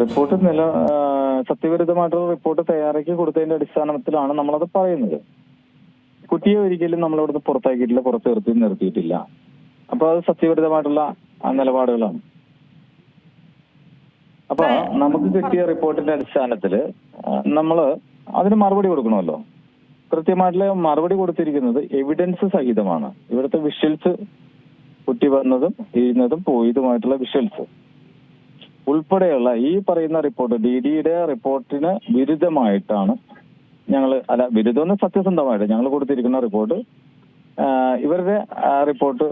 Report നില സത്യവിരുദ്ധമായിട്ടുള്ള report തയ്യാറാക്കി കൊടുത്തതിന്റെ അടിസ്ഥാനത്തിലാണ് നമ്മളത് പറയുന്നത്. കുട്ടിയെ ഒരിക്കലും നമ്മളിവിടുന്ന് പുറത്താക്കിയിട്ടില്ല പുറത്ത് നിർത്തി നിർത്തിയിട്ടില്ല. അപ്പൊ അത് സത്യവിരുദ്ധമായിട്ടുള്ള ആ, നിലപാടുകളാണ്. അപ്പൊ നമുക്ക് കിട്ടിയ റിപ്പോർട്ടിന്റെ അടിസ്ഥാനത്തിൽ നമ്മൾ അതിന് മറുപടി കൊടുക്കണമല്ലോ. കൃത്യമായിട്ടുള്ള മറുപടി കൊടുത്തിരിക്കുന്നത് എവിഡൻസ് സഹിതമാണ്. ഇവിടുത്തെ വിഷ്വൽസ് കുട്ടി വന്നതും ഇരുന്നതും പോയതുമായിട്ടുള്ള വിഷ്വൽസ് ഉൾപ്പെടെയുള്ള ഈ പറയുന്ന റിപ്പോർട്ട് ഡി ഡിയുടെ റിപ്പോർട്ടിന് വിരുദ്ധമായിട്ടാണ് ഞങ്ങൾ അല്ല വിരുദ്ധമെന്ന് സത്യസന്ധമായിട്ട് ഞങ്ങൾ കൊടുത്തിരിക്കുന്ന റിപ്പോർട്ട് ഇവരുടെ റിപ്പോർട്ട്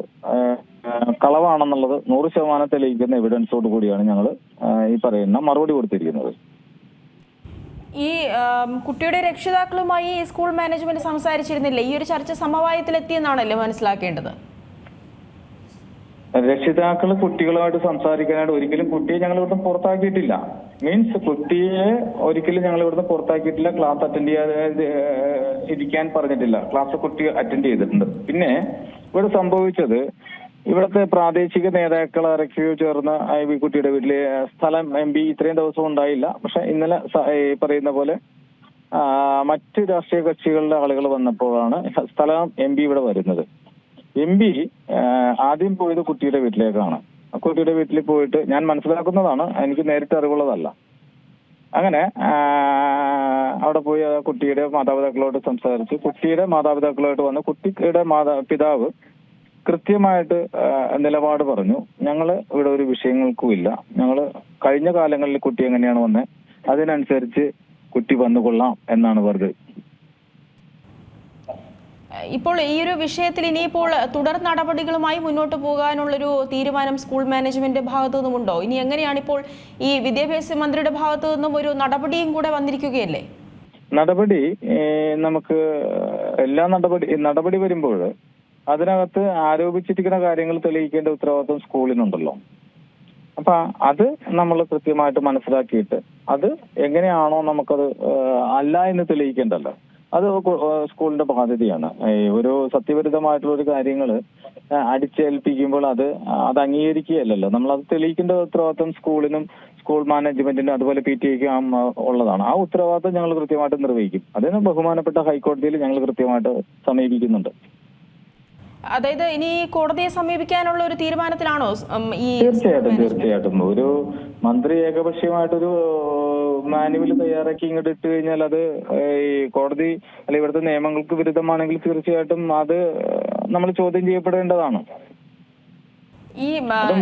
കളവാണെന്നുള്ളത് നൂറ് ശതമാനം തെളിയിക്കുന്ന എവിഡൻസോട് കൂടിയാണ് ഞങ്ങൾ ഈ പറയുന്ന മറുപടി കൊടുത്തിരിക്കുന്നത്. ഈ കുട്ടിയുടെ രക്ഷിതാക്കളുമായി സ്കൂൾ മാനേജ്മെന്റ് സംസാരിച്ചിരുന്നില്ല? ഈ ഒരു ചർച്ച സമവായത്തിലെത്തിയെന്നാണല്ലേ മനസ്സിലാക്കേണ്ടത്? രക്ഷിതാക്കൾ കുട്ടികളുമായിട്ട് സംസാരിക്കാനായിട്ട് ഒരിക്കലും കുട്ടിയെ ഞങ്ങൾ ഇവിടുന്ന് പുറത്താക്കിയിട്ടില്ല. മീൻസ് കുട്ടിയെ ഒരിക്കലും ഞങ്ങൾ ഇവിടുന്ന് പുറത്താക്കിയിട്ടില്ല. ക്ലാസ് അറ്റൻഡ് ചെയ്യാതെ ഇരിക്കാൻ പറഞ്ഞിട്ടില്ല. ക്ലാസ് കുട്ടി അറ്റൻഡ് ചെയ്തിട്ടുണ്ട്. പിന്നെ ഇവിടെ സംഭവിച്ചത് ഇവിടുത്തെ പ്രാദേശിക നേതാക്കൾ ആരൊക്കെയോ ചേർന്ന് ഈ കുട്ടിയുടെ വീട്ടിലെ സ്ഥലം എം പി ഇത്രയും ദിവസം ഉണ്ടായില്ല. പക്ഷെ ഇന്നലെ പറയുന്ന പോലെ മറ്റ് രാഷ്ട്രീയ കക്ഷികളുടെ ആളുകൾ വന്നപ്പോഴാണ് സ്ഥലം എം പി ഇവിടെ വരുന്നത്. എം പി ആദ്യം പോയത് കുട്ടിയുടെ വീട്ടിലേക്കാണ്. കുട്ടിയുടെ വീട്ടിൽ പോയിട്ട് ഞാൻ മനസ്സിലാക്കുന്നതാണ് എനിക്ക് നേരിട്ട് അറിവുള്ളതല്ല. അങ്ങനെ അവിടെ പോയി കുട്ടിയുടെ മാതാപിതാക്കളോട് സംസാരിച്ച് കുട്ടിയുടെ മാതാപിതാക്കളോട് വന്ന് കുട്ടിയുടെ മാതാ പിതാവ് കൃത്യമായിട്ട് നിലപാട് പറഞ്ഞു. ഞങ്ങൾ ഇവിടെ ഒരു വിഷയങ്ങൾക്കും ഇല്ല. ഞങ്ങൾ കഴിഞ്ഞ കാലങ്ങളിൽ കുട്ടി എങ്ങനെയാണ് വന്നത് അതിനനുസരിച്ച് കുട്ടി വന്നുകൊള്ളാം എന്നാണ് പറഞ്ഞത് ഇപ്പോൾ ഈ ഒരു വിഷയത്തിൽ ഇനിയിപ്പോൾ തുടർ നടപടികളുമായി മുന്നോട്ട് പോകാനുള്ളൊരു തീരുമാനം സ്കൂൾ മാനേജ്മെന്റ് ഭാഗത്തു നിന്നുമുണ്ടോ? ഇനി എങ്ങനെയാണ് ഇപ്പോൾ ഈ വിദ്യാഭ്യാസ മന്ത്രിയുടെ ഭാഗത്തു നിന്നും ഒരു നടപടിയും കൂടെ വന്നിരിക്കുകയല്ലേ? നടപടി നമുക്ക് എല്ലാ നടപടി നടപടി വരുമ്പോൾ അതിനകത്ത് ആരോപിച്ചിരിക്കുന്ന കാര്യങ്ങൾ തെളിയിക്കേണ്ട ഉത്തരവാദിത്വം സ്കൂളിനുണ്ടല്ലോ. അപ്പൊ അത് നമ്മൾ കൃത്യമായിട്ട് മനസ്സിലാക്കിയിട്ട് അത് എങ്ങനെയാണോ നമുക്കത് അല്ല എന്ന് തെളിയിക്കേണ്ടല്ലോ. അത് സ്കൂളിന്റെ ബാധ്യതയാണ് ഒരു സത്യവിരുദ്ധമായിട്ടുള്ള ഒരു കാര്യങ്ങൾ അടിച്ചേൽപ്പിക്കുമ്പോൾ അത് അത് അംഗീകരിക്കുകയല്ലല്ലോ. നമ്മൾ അത് തെളിയിക്കേണ്ട ഉത്തരവാദിത്വം സ്കൂളിനും സ്കൂൾ മാനേജ്മെന്റിനും അതുപോലെ പി ടി എക്കും ഉള്ളതാണ്. ആ ഉത്തരവാദിത്വം ഞങ്ങൾ കൃത്യമായിട്ട് നിർവഹിക്കും. അതിന് ബഹുമാനപ്പെട്ട ഹൈക്കോടതിയിൽ ഞങ്ങൾ കൃത്യമായിട്ട് സമീപിക്കുന്നുണ്ട്. അതായത് ഇനി കോടതിയെ സമീപിക്കാനുള്ള ഒരു തീരുമാനത്തിലാണോ ഈ തീർച്ചയായിട്ടും തീർച്ചയായിട്ടും. ഒരു മന്ത്രി ഏകപക്ഷീയമായിട്ടൊരു മാനുവൽ തയ്യാറാക്കി ഇങ്ങോട്ട് ഇട്ട് കഴിഞ്ഞാൽ അത് ഈ കോടതി അല്ലെ ഇവിടുത്തെ നിയമങ്ങൾക്ക് വിരുദ്ധമാണെങ്കിൽ തീർച്ചയായിട്ടും അത് നമ്മൾ ചോദ്യം ചെയ്യപ്പെടേണ്ടതാണ്. ഈ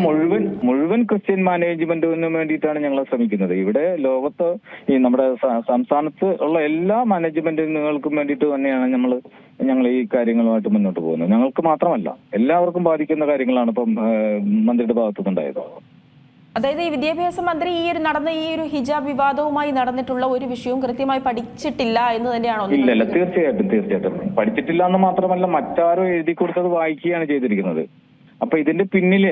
മുഴുവൻ മുഴുവൻ ക്രിസ്ത്യൻ മാനേജ്മെന്റിന് വേണ്ടിയിട്ടാണ് ഞങ്ങൾ ശ്രമിക്കുന്നത്. ഇവിടെ ലോകത്ത് ഈ നമ്മുടെ സംസ്ഥാനത്ത് ഉള്ള എല്ലാ മാനേജ്മെന്റുകൾക്കും വേണ്ടിയിട്ട് തന്നെയാണ് നമ്മൾ ഞങ്ങൾ ഈ കാര്യങ്ങളുമായിട്ട് മുന്നോട്ട് പോകുന്നത്. ഞങ്ങൾക്ക് മാത്രമല്ല എല്ലാവർക്കും ബാധിക്കുന്ന കാര്യങ്ങളാണ് ഇപ്പം മന്ത്രിയുടെ ഭാഗത്തുനിന്നുണ്ടായത്. അതായത് ഈ വിദ്യാഭ്യാസ മന്ത്രി ഈ ഒരു നടന്ന ഈ ഒരു ഹിജാബ് വിവാദവുമായി നടന്നിട്ടുള്ള ഒരു വിഷയവും കൃത്യമായി പഠിച്ചിട്ടില്ല എന്ന് തന്നെയാണോ ഇല്ല ഇല്ല തീർച്ചയായിട്ടും തീർച്ചയായിട്ടും. പഠിച്ചിട്ടില്ല എന്ന് മാത്രമല്ല മറ്റാരോ എഴുതി കൊടുത്തത് വായിക്കുകയാണ് ചെയ്തിരിക്കുന്നത്. അപ്പൊ ഇതിന്റെ പിന്നിൽ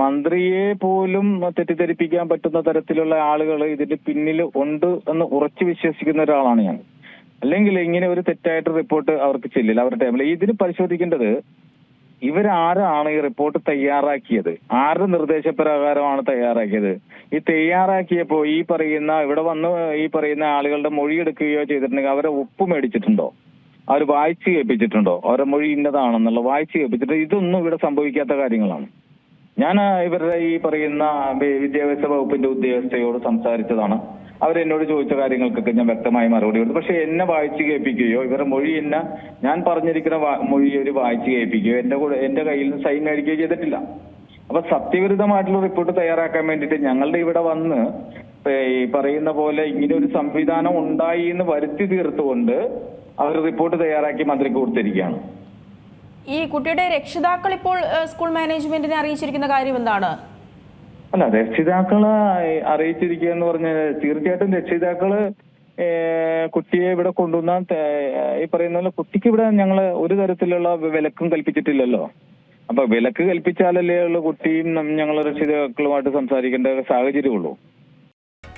മന്ത്രിയെ പോലും തെറ്റിദ്ധരിപ്പിക്കാൻ പറ്റുന്ന തരത്തിലുള്ള ആളുകൾ ഇതിന്റെ പിന്നിൽ ഉണ്ട് എന്ന് ഉറച്ചു വിശ്വസിക്കുന്ന ഒരാളാണ് ഞാൻ. അല്ലെങ്കിൽ ഇങ്ങനെ ഒരു തെറ്റായിട്ട് റിപ്പോർട്ട് അവർക്ക് ചെല്ലില്ല. അവരുടെ ടൈമിൽ ഇതിന് പരിശോധിക്കേണ്ടത് ഇവരാരാണ് ഈ റിപ്പോർട്ട് തയ്യാറാക്കിയത്? ആരുടെ നിർദ്ദേശപ്രകാരമാണ് തയ്യാറാക്കിയത്? ഈ തയ്യാറാക്കിയപ്പോ ഈ പറയുന്ന ഇവിടെ വന്ന് ഈ പറയുന്ന ആളുകളുടെ മൊഴിയെടുക്കുകയോ ചെയ്തിട്ടുണ്ടെങ്കിൽ അവരെ ഒപ്പ് മേടിച്ചിട്ടുണ്ടോ? അവർ വായിച്ചു കേൾപ്പിച്ചിട്ടുണ്ടോ? അവരുടെ മൊഴി ഇന്നതാണെന്നുള്ള വായിച്ചു കേൾപ്പിച്ചിട്ട് ഇതൊന്നും ഇവിടെ സംഭവിക്കാത്ത കാര്യങ്ങളാണ്. ഞാൻ ഇവരുടെ ഈ പറയുന്ന വിദ്യാഭ്യാസ വകുപ്പിന്റെ ഉദ്യോഗസ്ഥയോട് സംസാരിച്ചതാണ്. അവരെന്നോട് ചോദിച്ച കാര്യങ്ങൾക്കൊക്കെ ഞാൻ വ്യക്തമായി മറുപടി കൊടുത്തു. പക്ഷെ എന്നെ വായിച്ചു കേൾപ്പിക്കുകയോ ഇവരുടെ മൊഴി എന്നെ ഞാൻ പറഞ്ഞിരിക്കുന്ന മൊഴി അവർ വായിച്ചു കേൾപ്പിക്കുകയോ എന്റെ കൂടെ എന്റെ കയ്യിൽ നിന്ന് സൈൻ മേടിക്കുകയോ ചെയ്തിട്ടില്ല. അപ്പൊ സത്യവിരുദ്ധമായിട്ടുള്ള റിപ്പോർട്ട് തയ്യാറാക്കാൻ വേണ്ടിയിട്ട് ഞങ്ങളുടെ ഇവിടെ വന്ന് ഈ പറയുന്ന പോലെ ഇങ്ങനെ ഒരു സംവിധാനം ഉണ്ടായി എന്ന് വരുത്തി തീർത്തുകൊണ്ട് അവർ റിപ്പോർട്ട് തയ്യാറാക്കി മന്ത്രിക്ക് കൊടുത്തിരിക്കുകയാണ്. ഈ കുട്ടിയുടെ രക്ഷിതാക്കൾ ഇപ്പോൾ സ്കൂൾ മാനേജ്മെന്റിനെ അറിയിച്ചിരിക്കുന്ന കാര്യം എന്താണ്? അല്ല രക്ഷിതാക്കൾ അറിയിച്ചിരിക്കുക എന്ന് പറഞ്ഞാൽ തീർച്ചയായിട്ടും രക്ഷിതാക്കൾ കുട്ടിയെ ഇവിടെ കൊണ്ടുവന്നാൽ ഈ പറയുന്ന പോലെ കുട്ടിക്ക് ഇവിടെ ഞങ്ങൾ ഒരു തരത്തിലുള്ള വിലക്കും കൽപ്പിച്ചിട്ടില്ലല്ലോ. അപ്പൊ വിലക്ക് കൽപ്പിച്ചാലല്ലേ ഉള്ളൂ കുട്ടിയും ഞങ്ങൾ രക്ഷിതാക്കളുമായിട്ട് സംസാരിക്കേണ്ട സാഹചര്യമുള്ളൂ.